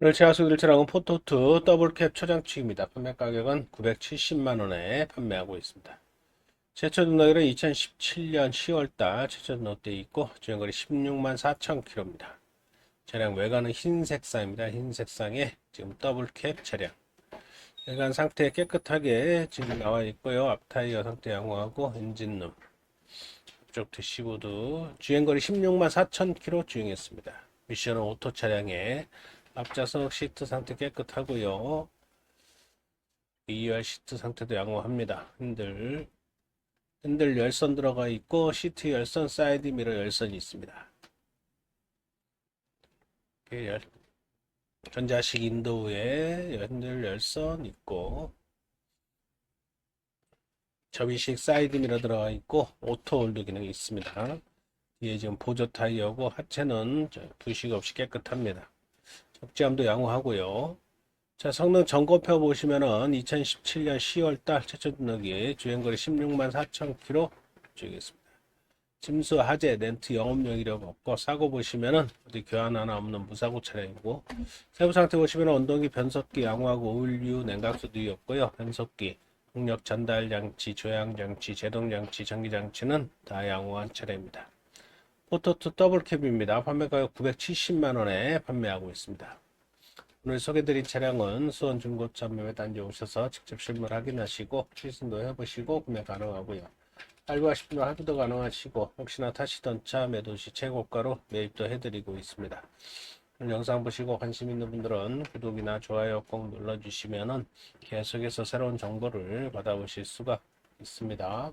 오늘 제가 소개드릴 차량은 포토2 더블캡 초장치기입니다. 판매 가격은 970만원에 판매하고 있습니다. 최초 등록일은 2017년 10월달 최초 등록되어 있고 주행거리 16만 4천 킬로입니다. 차량 외관은 흰 색상입니다. 흰 색상의 지금 더블캡 차량. 외관 상태 깨끗하게 지금 나와 있고요. 앞타이어 상태 양호하고 엔진룸 앞쪽 대시보드 주행거리 16만 4천 킬로 주행했습니다. 미션은 오토 차량에 앞좌석 시트 상태 깨끗하고요. 2열 시트 상태도 양호합니다. 핸들 핸들 열선 들어가 있고 시트 열선, 사이드 미러 열선이 있습니다. 전자식 인도우에 핸들 열선 있고 접이식 사이드 미러 들어가 있고 오토 홀드 기능이 있습니다. 뒤에 지금 보조 타이어고 하체는 저 부식 없이 깨끗합니다. 적재함도 양호하고요. 자, 성능 점검표 보시면은 2017년 10월 달 최초 등록이 주행거리 16만 4천 킬로 주행했습니다. 침수, 하재, 렌트 영업용 이력 없고 사고 보시면은 어디 교환 하나 없는 무사고 차량이고 세부 상태 보시면 언동기, 변속기 양호하고 오일류, 냉각수 누이 없고요. 변속기, 동력 전달 장치, 조향 장치, 제동 장치, 전기 장치는 다 양호한 차량입니다. 포토2 더블캡입니다. 판매 가격 970만 원에 판매하고 있습니다. 오늘 소개드린 차량은 수원 중고차 매매단지 오셔서 직접 실물 확인하시고 실승도 해보시고 구매 가능하고요. 할부하실 분은 할부도 가능하시고 혹시나 타시던 차 매도 시 최고가로 매입도 해드리고 있습니다. 영상 보시고 관심 있는 분들은 구독이나 좋아요 꼭 눌러주시면 계속해서 새로운 정보를 받아보실 수가 있습니다.